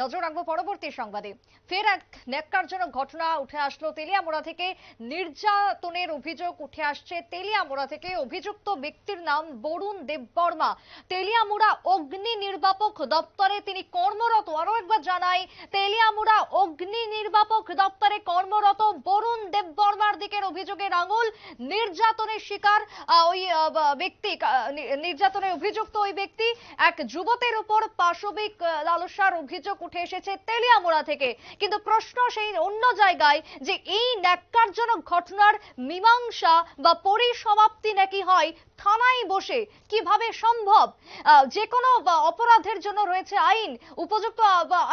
নজর রাখব পরবর্তী সংবাদে। ফের এক ন্যাক্কারজনক ঘটনা উঠে আসলো তেলিয়ামোড়া থেকে। নির্যাতনের অভিযোগ উঠে আসছে তেলিয়ামোড়া থেকে। অভিযুক্ত ব্যক্তির নাম বরুণ দেববর্মা। তেলিয়ামোড়া অগ্নি নির্বাপক দপ্তরে তিনি কর্মরত। আরও একবার জানাই, তেলিয়ামোড়া অগ্নি নির্বাপক দপ্তরে কর্মরত বরুণ দেববর্মার দিকের অভিযোগের আঙুল নির্যাতনের শিকার ওই ব্যক্তি নির্যাতনের অভিযুক্ত ওই ব্যক্তি। এক যুবতের উপর পাশবিক লালসার অভিযোগ উঠে এসেছে তেলিয়ামোড়া থেকে। কিন্তু প্রশ্ন সেই অন্য জায়গায় যে এই ন্যাক্কারজনক ঘটনার মীমাংসা বা পরিসমাপ্তি নাকি হয়, থানায় বসে কীভাবে সম্ভব? যে কোনো অপরাধের জন্য রয়েছে আইন, উপযুক্ত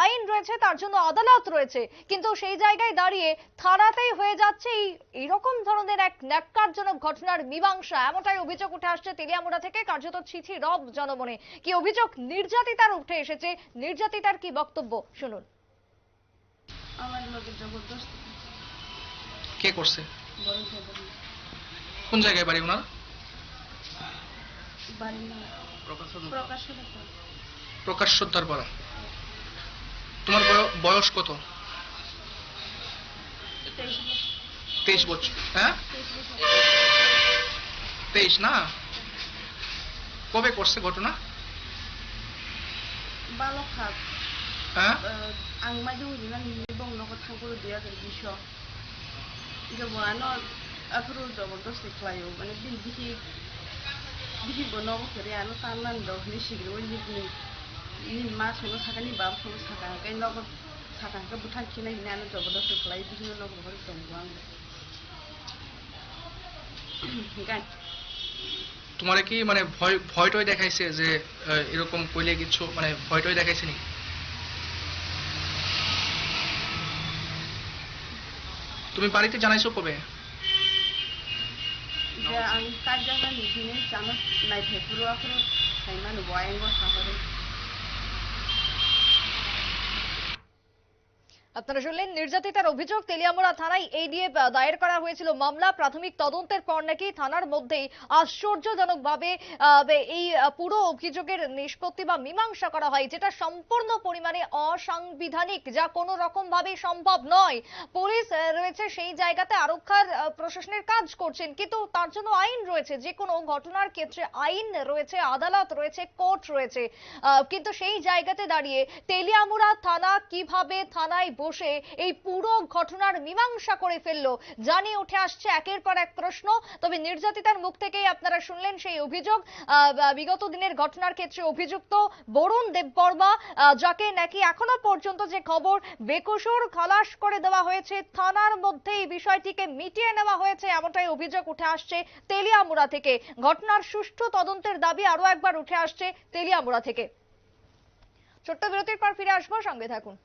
আইন রয়েছে, তার জন্য আদালত রয়েছে। কিন্তু সেই জায়গায় দাঁড়িয়ে থানাতেই হয়ে যাচ্ছে এই এরকম ধরনের এক ন্যাক্কারজনক ঘটনার মীমাংসা। এমনটাই অভিযোগ উঠে আসছে তেলিয়ামুড়া থেকে, কার্যত ছিছি রব জনমনে। কি অভিযোগ? নির্যাতিতার উঠে এসেছে। নির্যাতিতার কি বক্তব্য? শুনুন। আমার লোকের জবরদস্ত কে করছে? কোন জায়গায় বাড়ি ওনার? বাড়ি প্রকাশ্য ব্যাপার প্রকাশ সর্দার পাড়া। তোমার বয়স কত? তেইশ বছর। হ্যাঁ? তেইশ না? কবে করছে ঘটনা? বালক হাত। হ্যাঁ आं मायदों बिना नोंनि दंनोखौ थांगुरु दैया बिस गोबाङानो आफोरो जबरदस्ति खालायो माने बि बिखि बिखि बनावो खेरेयानो ताननानै दं नि सिग्रो निकनि नि मा संनो साका नि बाब संनो साका गाय नगद साकाखौ बुथान खिनाय हिनानो जबरदस्ति खालायो बिदिनो नगद हरि दंबो आं গান তোমার কি মানে ভয় ভয়টয় দেখাইছে যে আহ, এরকম কইলে কিছু মানে ভয়টয় দেখাইছে নি তুমি বাড়িতে জানাইছো কবে? আমি কাজ জানা নিজে জানো, নাই ভেপুরো আখরো সাইমান বয়াঙ্গ সাহরে আপনারা শুনলেন নির্যাতিতার অভিযোগ। তেলিয়ামোড়া থানায় এই নিয়ে দায়ের করা হয়েছিল মামলা। প্রাথমিক তদন্তের পর নাকি থানার মধ্যেই আশ্চর্যজনকভাবে এই পুরো অভিযোগের নিষ্পত্তি বা মীমাংসা করা হয়, যেটা সম্পূর্ণ পরিমাণে অসাংবিধানিক, যা কোনো রকম ভাবে সম্ভব নয়। পুলিশ রয়েছে সেই জায়গাতে আরক্ষার প্রশাসনের কাজ করছেন, কিন্তু তার জন্য আইন রয়েছে, যে কোনো ঘটনার ক্ষেত্রে আইন রয়েছে, আদালত রয়েছে, কোর্ট রয়েছে। কিন্তু সেই জায়গাতে দাঁড়িয়ে তেলিয়ামুড়া থানা কীভাবে থানায় বসে এই পুরো ঘটনার মীমাংসা করে ফেলল। জানিয়ে উঠে আসছে একের পর এক প্রশ্ন। তবে নির্যাতিতার মুখ থেকেই আপনারা শুনলেন সেই অভিযোগ। বিগত দিনের ঘটনার ক্ষেত্রে অভিযুক্ত বরুণ দেববর্মা যাকে নাকি এখনও পর্যন্ত যে খবর বেকসুর খালাস করে দেওয়া হয়েছে, থানার মধ্যে এই বিষয়টিকে মিটিয়ে নেওয়া হয়েছে, এমনটাই অভিযোগ উঠে আসছে তেলিয়ামুড়া থেকে। ঘটনার সুষ্ঠু তদন্তের দাবি আরও একবার উঠে আসছে তেলিয়ামুড়া থেকে। ছোট্ট বিরতির পর ফিরে আসব, সঙ্গে থাকুন।